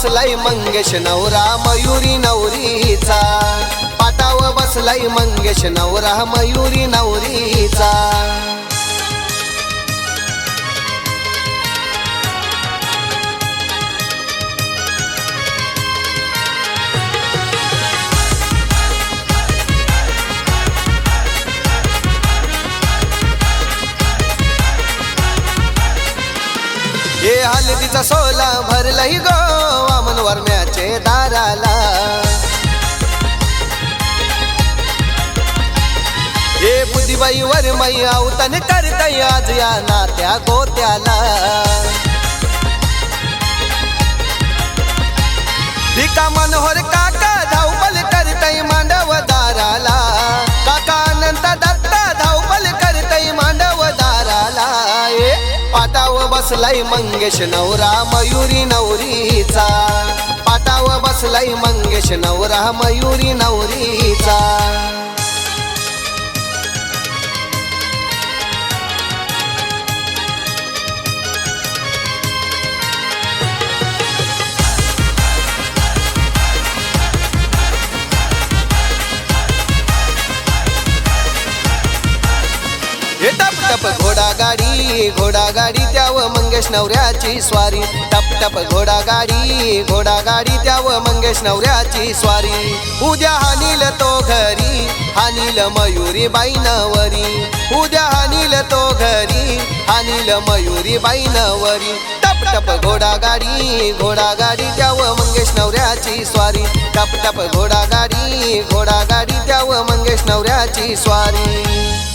बसलाय मंगेश नवरा मयुरी नवरीचा. पाटाव बसलाय मंगेश नवरा मयुरी नवरीचा. हे हलदीचा सोला भरलाही गो वामन वरम्याचे दाराला. हे बुद्धिबाई वरमाई अवतन करताय आज या नात्या गोत्याला. बसलाय मंगेश नवरा मयुरी नवरीचा. पाटाव बसलाय मंगेश नवरा मयुरी नवरीचा. हे टप टप घोडा गाडी घोडा गाडी त्याव मंगेश नवऱ्याची स्वारी. टप टप घोडा गाडी घोडा गाडी त्याव मंगेश नवऱ्याची स्वारी. उद्या हानील तो घरी हानील मयुरी बाई नवरी उद्या हानील तो घरी हानील मयुरी बाई नवरी टप टप घोडा गाडी घोडा गाडी त्याव मंगेश नवऱ्याची स्वारी. टप टप घोडा गाडी घोडा गाडी त्याव मंगेश नवऱ्याची स्वारी.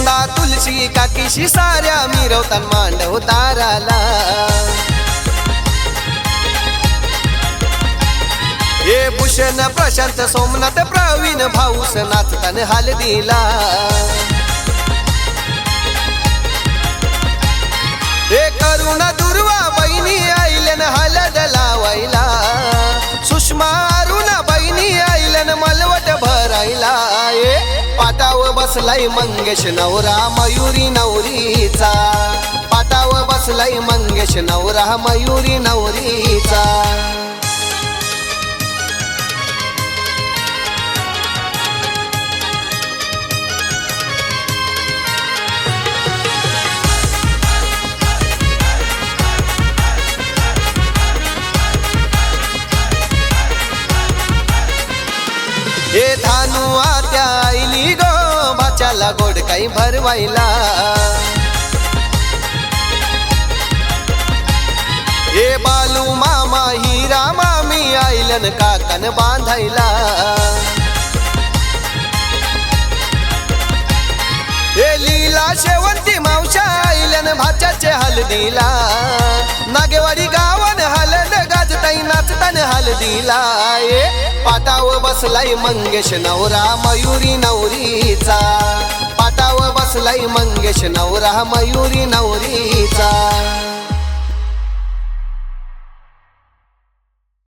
हे तुलसी काकीशी साऱ्या मिरवतान मांडव ताराला. हे भूषण प्रशांत सोमनाथ प्रवीण भाऊस नाचतान हाल दिला बसलाय मंगेश नवरा मयुरी नवरीचा. पाटाव बसलाय मंगेश नवरा मयुरी नवरीचा. गोड काही भरवायला. हे बालू मामा हिरा मामी आईलन काकन बांधायला. हे लीला शेवंती मावशा आईलन भाच्याचे हलदीला. नागेवाडी गावन हलद गाजताई नाचतान हलदीला. ए पाटाव बसलाय मंगेश नवरा मयुरी नवरीचा. पाटाव बसलाय मंगेश नवरा मयुरी नवरीचा.